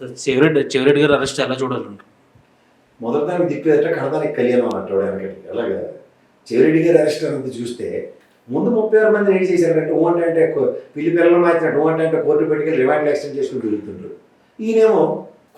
Sir Chevireddy Chevireddy గారు arrest ఎలా చూడాలంటారు మొదటి దానికి దిక్కులేదట కడదానికి కళ్యాణం అన్నట్టు వెనకటి అలాగా? చెవిరెడ్డి గారి అరెస్ట్ అన్నది చూస్తే ముందు ముప్పై ఆరు మంది ఏం చేశారంటే ఓ అంటే అంటే పిల్లి పిల్లలు మార్చినట్టు ఓ అంటే అంటే కోర్టు పెట్టుకెళ్ళి రిమాండ్ ఎక్స్టెండ్ చేసుకుంటూ వెళ్తుండ్రు ఈయనేమో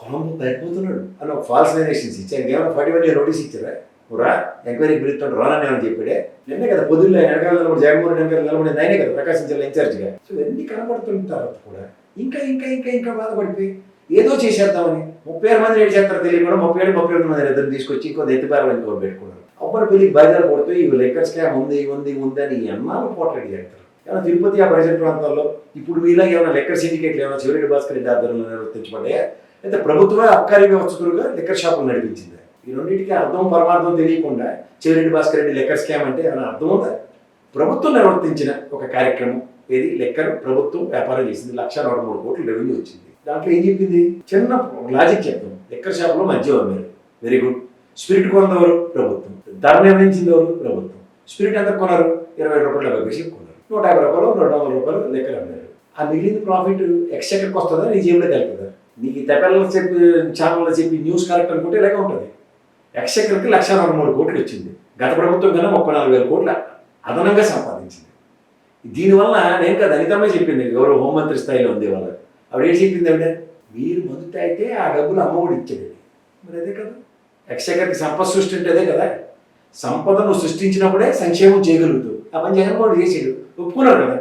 కొలంబో పారిపోతున్నాడు అని ఒక ఫాల్స్ నేషన్స్ ఇచ్చారు ఏమైనా ఫార్టీ వన్ నోటీస్ ఇచ్చారా? రా ఎంక్వైరీకి పిలుస్తుంటారు రానని ఏమని చెప్పాడే? నిన్నే కదా పొద్దుల్లో ఆయన వెనకాల నిలబడి జగన్మోహన్ రెడ్డి వెనకాల నిలబడింది ఆయనే కదా ప్రకాశం జిల్లా ఇన్ఛార్జిగా. సో ఇవన్నీ కనబడుతుంటారు కూడా. ఇంకా ఇంకా ఇంకా ఇంకా బాధపడిపోయి ఏదో చేసేద్దామని. ముప్పై ఆరు మంది ఏడు చేస్తారో తెలియకుండా ముప్పై ఏడు ముప్పై ఎనిమిది మంది ఇద్దరు తీసుకొచ్చి ఇంకో ఎత్తిపారం ఇంకోటి పెట్టుకున్నారు. అప్పుడు పెళ్ళి బయలుదేరి కొడుతూ ఈ లెక్కర్ స్కామ్ ఉంది ఉంది ఉంది అని ఎన్నాళ్ళు పోట్రెడ్ చేస్తారు. ఏమైనా తిరుపతి ఆ పరిసర ప్రాంతాల్లో ఇప్పుడు మీలా ఏమైనా లెక్కర్ సిండికేట్లు ఏమైనా చివరి భాస్కర్ రెడ్డి ఆధ్వర్యంలో నిర్వర్తించబడ్డాయా? అయితే ప్రభుత్వమే అబ్కారీ వ్యవస్థలుగా లెక్కర్ షాపులు నడిపించింది? ఈ రెండింటికి అర్థం పరమార్థం తెలియకుండా చివరి భాస్కర్ రెడ్డి లెక్కర్ స్కామ్ అంటే ఏమైనా అర్థం ఉందా? ప్రభుత్వం నిర్వర్తించిన ఒక కార్యక్రమం ఏది? లెక్కర్ ప్రభుత్వం వ్యాపారం చేసింది. లక్ష నూట మూడు కోట్లు రెవెన్యూ వచ్చింది. దాంట్లో ఏం చెప్పింది? చిన్న లాజిక్ చెప్తాం. లిక్కర్ షాప్లో మధ్య మీరు వెరీ గుడ్ స్పిరిట్ కొన్నదెవరు ప్రభుత్వం. ధర నిర్ణయించింది ఎవరు? ప్రభుత్వం. స్పిరిట్ ఎంత కొన్నారు? ఇరవై రూపాయలు డెబ్బై పైసలు కొన్నారు. నూట యాభై రూపాయలు రెండు వందల రూపాయలు లెక్కలు అమ్మారు. ఆ మిగిలిన ప్రాఫిట్ ఎక్స్చెక్కర్కి వస్తుందా నీ జేబులోకి వెళ్తుందా? నీకు తెప్పల్లో చెప్పి ఛానల్లో చెప్పి న్యూస్ కరెక్ట్ అనుకుంటే ఇలాగే ఉంటుంది. ఎక్స్చెక్కర్కి లక్ష నలభై మూడు కోట్లు వచ్చింది. గత ప్రభుత్వం కన్నా ముప్పై నాలుగు వేల కోట్ల అదనంగా సంపాదించింది. దీనివల్ల నేను కదా అనితమ్మే చెప్పింది ఎవరు హోంమంత్రి స్థాయిలో ఉంది వాళ్ళకి. ఆవిడ ఏం చెప్పింది ఆవిడ? మీరు మొదట అయితే ఆ డబ్బులు అమ్మఒడి ఇచ్చేది. మరి అదే కదా. ఎక్స్చెక్కర్కి సంపద సృష్టి అంటే అదే కదా. సంపదను సృష్టించినప్పుడే సంక్షేమం చేయగలుగుతావు. ఆ పని జగన్మోహన్ చేసాడు ఒప్పుకున్నాడు కదా.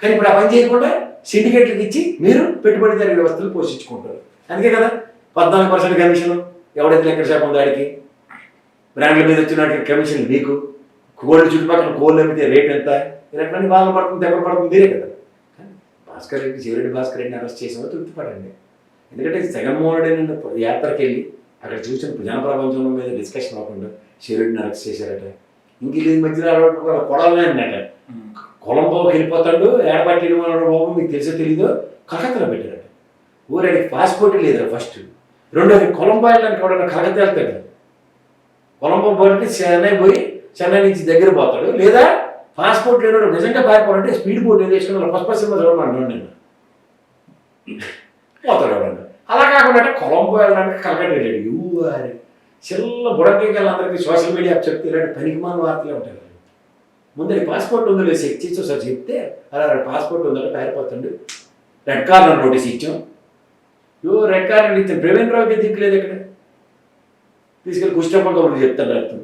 కానీ ఇప్పుడు ఆ పని చేయకుండా సిండికేట్లకు ఇచ్చి మీరు పెట్టుబడిదారు వ్యవస్థలు పోషించుకుంటారు. అందుకే కదా పద్నాలుగు పర్సెంట్ కమిషన్ ఎవడైతే లెక్కల శాఖ ఉందో బ్రాండ్ల మీద వచ్చినటువంటి కమిషన్ మీకు? కోల్డ్ చుట్టుపక్కల కోళ్ళు అమ్మితే రేట్ ఎంత? ఇలాంటివన్నీ బాధలు పడుతుంది దెబ్బలు పడుతుంది మీరే కదా. భాస్కర్ రెడ్డి చివరెడ్డి భాస్కర్ రెడ్డిని అరెస్ట్ చేసిన తృప్తిపడండి. ఎందుకంటే జగన్మోహన్ రెడ్డి యాత్రకి వెళ్ళి అక్కడ చూసిన జనప్రపంచం మీద డిస్కషన్ అవ్వకుండా శివరెడ్డిని అరెస్ట్ చేశారట. ఇంక ఇది మధ్యలో కొడాలని అన్నట కొలంబోకి వెళ్ళిపోతాడు ఏడపట్టి బాబు మీకు తెలిసో తెలీదో కలకత్తాలో పెట్టారట. ఊరికి పాస్పోర్ట్ లేదు ఫస్ట్ రెండోది కొలంబో వెళ్ళడానికి ఎవడన్నా కలకత్తా వెళ్తాడు? కొలంబో పోటీ చెన్నై పోయి చెన్నై నుంచి దగ్గర పోతాడు. లేదా పాస్పోర్ట్ లేనోడు నిజంగా పారిపోవాలంటే స్పీడ్ బోట్ ఏది వేసుకుని పసుప సినిమా చూడమన్నాడు నేను పోతాడు ఎవరన్నా అలా కాకుండా అంటే కొలంబో వెళ్ళడానికి కలకట్ట వెళ్ళాడు. యూఆరి చిల్ల బుడకి అందరికీ సోషల్ మీడియా చెప్తే ఇలాంటి పనికిమాన వార్తలే ఉంటాయి ముందు పాస్పోర్ట్ ఉందో లేదు చెక్ చేసి ఒకసారి చెప్తే అలా పాస్పోర్ట్ ఉందంటే పారిపోతుండు రెడ్ కార్నర్ నోటీస్ ఇచ్చాం. యో రెడ్ కార్నర్ ఇచ్చాం ప్రవీణ్ రావుకి దిక్కులేదు ఇక్కడ. తీసుకెళ్ళి కుష్టప్ప కబుర్లు చెప్తాడు అర్థం